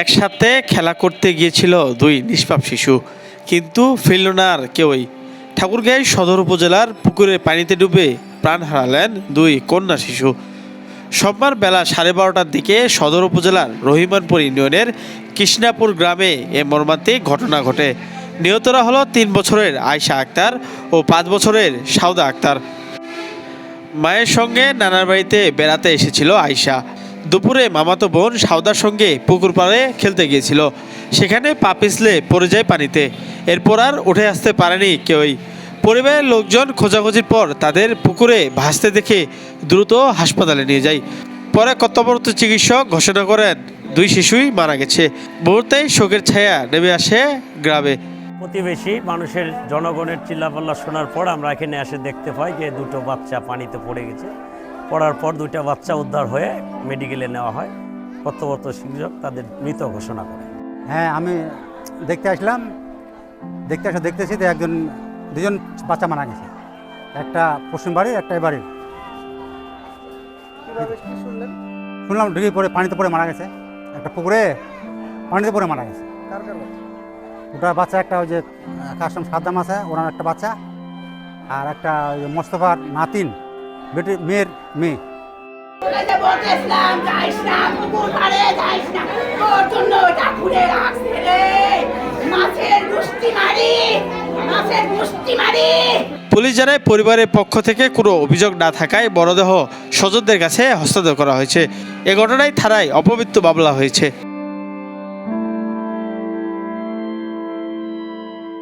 একসাথে খেলা করতে গিয়েছিল দুই নিষ্পাপ শিশু। কিন্তু ফিরল না আর কেউই। ঠাকুরগাঁও সদর উপজেলার পুকুরে পানিতে ডুবে প্রাণ হারালেন দুই কন্যা শিশু। সোমবার বেলা সাড়ে বারোটার দিকে সদর উপজেলার রহিমানপুর ইউনিয়নের কৃষ্ণাপুর গ্রামে এ মর্মান্তিক ঘটনা ঘটে। নিহতরা হলো তিন বছরের আয়শা আক্তার ও পাঁচ বছরের সাউদা আক্তার। মায়ের সঙ্গে নানার বাড়িতে বেড়াতে এসেছিল আয়শা। দুপুরে মামাতো বোন সাউদার সঙ্গে পুকুর পাড়ে খেলতে গিয়েছিল। সেখানে পা পিছলে পড়ে যায় পানিতে। এরপর আর উঠে আসতে পারেনি কেউই। পরিবারের লোকজন খোঁজাখুঁজির পর তাদের পুকুরে ভাসতে দেখে দ্রুত হাসপাতালে নিয়ে যায়। পরে কর্তব্যরত চিকিৎসক ঘোষণা করেন, দুই শিশুই মারা গেছে। মুহূর্তেই শোকের ছায়া নেমে আসে গ্রামে। প্রতিবেশী মানুষের জনগণের চিল্লাপাল্লা শোনার পর আমরা এখানে এসে দেখতে পাই যে দুটো বাচ্চা পানিতে পড়ে গেছে। পড়ার পর দুইটা বাচ্চা উদ্ধার হয়ে মেডিকেলে নেওয়া হয়। কর্তব্যরত শিক্ষক তাদের মৃত ঘোষণা করে। হ্যাঁ আমি দেখতে আসলাম। দেখতে আসা দেখতেছি যে একজন, দুজন বাচ্চা মারা গেছে। একটা পশ্চিম বাড়ির একটা বাড়ির শুনলাম ঢুকে পড়ে, পানিতে পড়ে মারা গেছে। একটা পুকুরে পানিতে পড়ে মারা গেছে। ওটা বাচ্চা, একটা ওই যে কাস্টম সাদ্দাম আছে, ওনার একটা বাচ্চা। আর একটা ওই মোস্তফার নাতিন। বেটি মেয়ের মেয়ে। পুলিশ জানায় পরিবারের পক্ষ থেকে কোনো অভিযোগ না থাকায় মরদেহ স্বজনদের কাছে হস্তান্তর করা হয়েছে। এ ঘটনায় থানায় অপমৃত্যু মামলা হয়েছে।